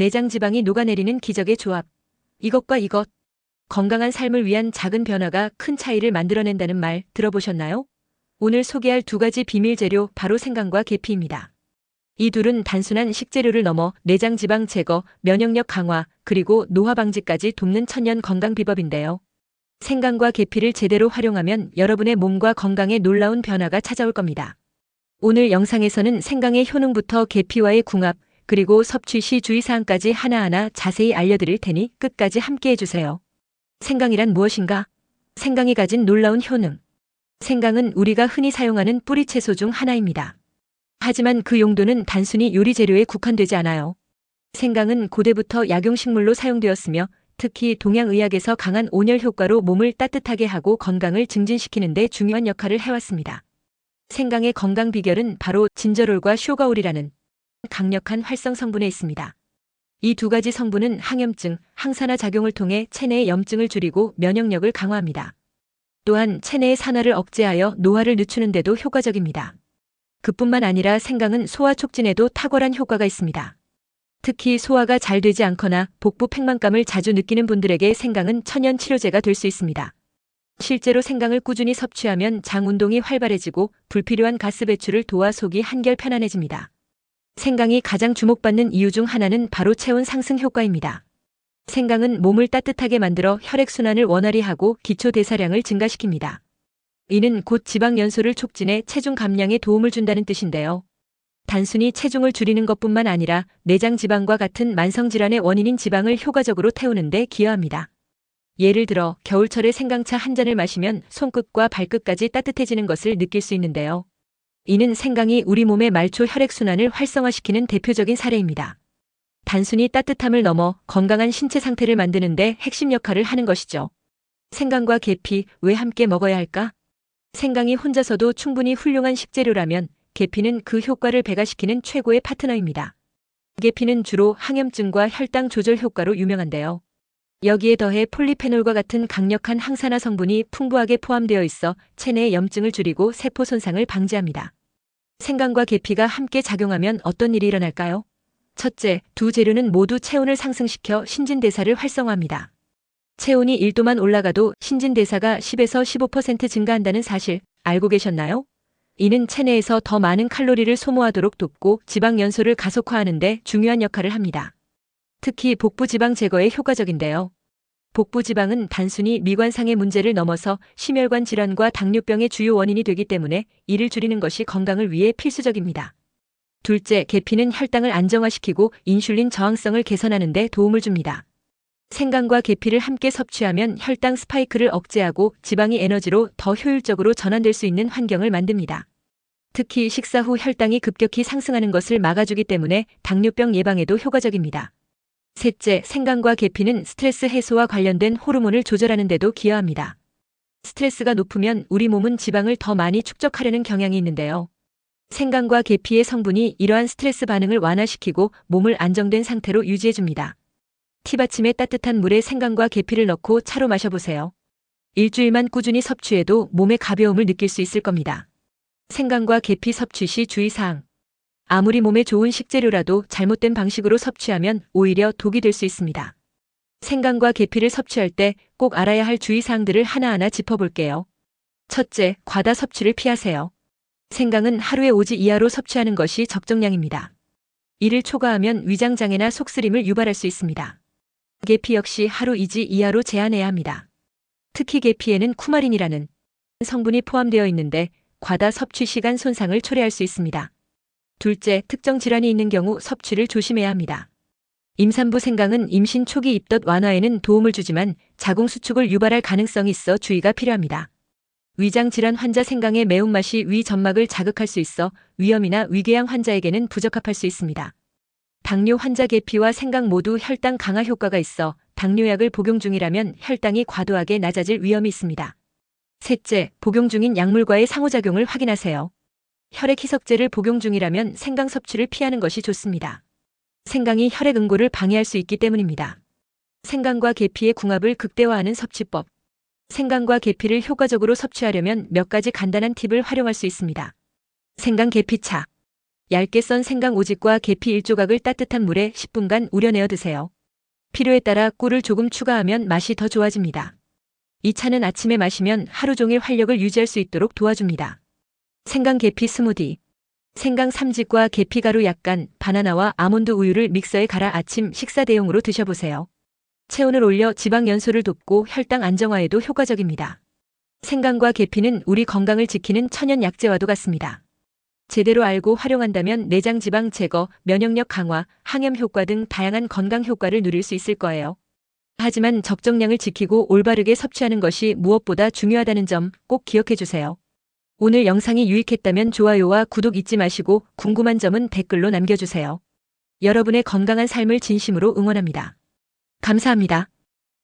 내장 지방이 녹아내리는 기적의 조합. 이것과 이것. 건강한 삶을 위한 작은 변화가 큰 차이를 만들어낸다는 말 들어보셨나요? 오늘 소개할 두 가지 비밀 재료 바로 생강과 계피입니다. 이 둘은 단순한 식재료를 넘어 내장 지방 제거, 면역력 강화, 그리고 노화 방지까지 돕는 천연 건강 비법인데요. 생강과 계피를 제대로 활용하면 여러분의 몸과 건강에 놀라운 변화가 찾아올 겁니다. 오늘 영상에서는 생강의 효능부터 계피와의 궁합, 그리고 섭취 시 주의사항까지 하나하나 자세히 알려드릴 테니 끝까지 함께 해주세요. 생강이란 무엇인가? 생강이 가진 놀라운 효능. 생강은 우리가 흔히 사용하는 뿌리 채소 중 하나입니다. 하지만 그 용도는 단순히 요리 재료에 국한되지 않아요. 생강은 고대부터 약용식물로 사용되었으며 특히 동양의학에서 강한 온열 효과로 몸을 따뜻하게 하고 건강을 증진시키는 데 중요한 역할을 해왔습니다. 생강의 건강 비결은 바로 진저롤과 쇼가올이라는 강력한 활성 성분에 있습니다. 이 두 가지 성분은 항염증, 항산화 작용을 통해 체내의 염증을 줄이고 면역력을 강화합니다. 또한 체내의 산화를 억제하여 노화를 늦추는 데도 효과적입니다. 그뿐만 아니라 생강은 소화 촉진에도 탁월한 효과가 있습니다. 특히 소화가 잘 되지 않거나 복부 팽만감을 자주 느끼는 분들에게 생강은 천연 치료제가 될 수 있습니다. 실제로 생강을 꾸준히 섭취하면 장 운동이 활발해지고 불필요한 가스 배출을 도와 속이 한결 편안해집니다. 생강이 가장 주목받는 이유 중 하나는 바로 체온 상승 효과입니다. 생강은 몸을 따뜻하게 만들어 혈액순환을 원활히 하고 기초 대사량을 증가시킵니다. 이는 곧 지방 연소를 촉진해 체중 감량에 도움을 준다는 뜻인데요. 단순히 체중을 줄이는 것뿐만 아니라 내장 지방과 같은 만성 질환의 원인인 지방을 효과적으로 태우는 데 기여합니다. 예를 들어 겨울철에 생강차 한 잔을 마시면 손끝과 발끝까지 따뜻해지는 것을 느낄 수 있는데요. 이는 생강이 우리 몸의 말초 혈액순환을 활성화시키는 대표적인 사례입니다. 단순히 따뜻함을 넘어 건강한 신체 상태를 만드는데 핵심 역할을 하는 것이죠. 생강과 계피 왜 함께 먹어야 할까? 생강이 혼자서도 충분히 훌륭한 식재료라면 계피는 그 효과를 배가시키는 최고의 파트너입니다. 계피는 주로 항염증과 혈당 조절 효과로 유명한데요. 여기에 더해 폴리페놀과 같은 강력한 항산화 성분이 풍부하게 포함되어 있어 체내의 염증을 줄이고 세포 손상을 방지합니다. 생강과 계피가 함께 작용하면 어떤 일이 일어날까요? 첫째, 두 재료는 모두 체온을 상승시켜 신진대사를 활성화합니다. 체온이 1도만 올라가도 신진대사가 10에서 15% 증가한다는 사실 알고 계셨나요? 이는 체내에서 더 많은 칼로리를 소모하도록 돕고 지방 연소를 가속화하는 데 중요한 역할을 합니다. 특히 복부 지방 제거에 효과적인데요. 복부 지방은 단순히 미관상의 문제를 넘어서 심혈관 질환과 당뇨병의 주요 원인이 되기 때문에 이를 줄이는 것이 건강을 위해 필수적입니다. 둘째, 계피는 혈당을 안정화시키고 인슐린 저항성을 개선하는 데 도움을 줍니다. 생강과 계피를 함께 섭취하면 혈당 스파이크를 억제하고 지방이 에너지로 더 효율적으로 전환될 수 있는 환경을 만듭니다. 특히 식사 후 혈당이 급격히 상승하는 것을 막아주기 때문에 당뇨병 예방에도 효과적입니다. 셋째, 생강과 계피는 스트레스 해소와 관련된 호르몬을 조절하는 데도 기여합니다. 스트레스가 높으면 우리 몸은 지방을 더 많이 축적하려는 경향이 있는데요. 생강과 계피의 성분이 이러한 스트레스 반응을 완화시키고 몸을 안정된 상태로 유지해줍니다. 티받침에 따뜻한 물에 생강과 계피를 넣고 차로 마셔보세요. 일주일만 꾸준히 섭취해도 몸의 가벼움을 느낄 수 있을 겁니다. 생강과 계피 섭취 시 주의사항. 아무리 몸에 좋은 식재료라도 잘못된 방식으로 섭취하면 오히려 독이 될 수 있습니다. 생강과 계피를 섭취할 때 꼭 알아야 할 주의사항들을 하나하나 짚어볼게요. 첫째, 과다 섭취를 피하세요. 생강은 하루에 5지 이하로 섭취하는 것이 적정량입니다. 이를 초과하면 위장장애나 속쓰림을 유발할 수 있습니다. 계피 역시 하루 2지 이하로 제한해야 합니다. 특히 계피에는 쿠마린이라는 성분이 포함되어 있는데 과다 섭취 시간 손상을 초래할 수 있습니다. 둘째, 특정 질환이 있는 경우 섭취를 조심해야 합니다. 임산부 생강은 임신 초기 입덧 완화에는 도움을 주지만 자궁 수축을 유발할 가능성이 있어 주의가 필요합니다. 위장 질환 환자 생강의 매운맛이 위 점막을 자극할 수 있어 위염이나 위궤양 환자에게는 부적합할 수 있습니다. 당뇨 환자 계피와 생강 모두 혈당 강화 효과가 있어 당뇨약을 복용 중이라면 혈당이 과도하게 낮아질 위험이 있습니다. 셋째, 복용 중인 약물과의 상호작용을 확인하세요. 혈액 희석제를 복용 중이라면 생강 섭취를 피하는 것이 좋습니다. 생강이 혈액 응고를 방해할 수 있기 때문입니다. 생강과 계피의 궁합을 극대화하는 섭취법. 생강과 계피를 효과적으로 섭취하려면 몇 가지 간단한 팁을 활용할 수 있습니다. 생강 계피차. 얇게 썬 생강 오직과 계피 1조각을 따뜻한 물에 10분간 우려내어 드세요. 필요에 따라 꿀을 조금 추가하면 맛이 더 좋아집니다. 이 차는 아침에 마시면 하루 종일 활력을 유지할 수 있도록 도와줍니다. 생강 계피 스무디. 생강 3집과 계피 가루 약간, 바나나와 아몬드 우유를 믹서에 갈아 아침 식사 대용으로 드셔보세요. 체온을 올려 지방 연소를 돕고 혈당 안정화에도 효과적입니다. 생강과 계피는 우리 건강을 지키는 천연 약재와도 같습니다. 제대로 알고 활용한다면 내장 지방 제거, 면역력 강화, 항염 효과 등 다양한 건강 효과를 누릴 수 있을 거예요. 하지만 적정량을 지키고 올바르게 섭취하는 것이 무엇보다 중요하다는 점 꼭 기억해 주세요. 오늘 영상이 유익했다면 좋아요와 구독 잊지 마시고 궁금한 점은 댓글로 남겨주세요. 여러분의 건강한 삶을 진심으로 응원합니다. 감사합니다.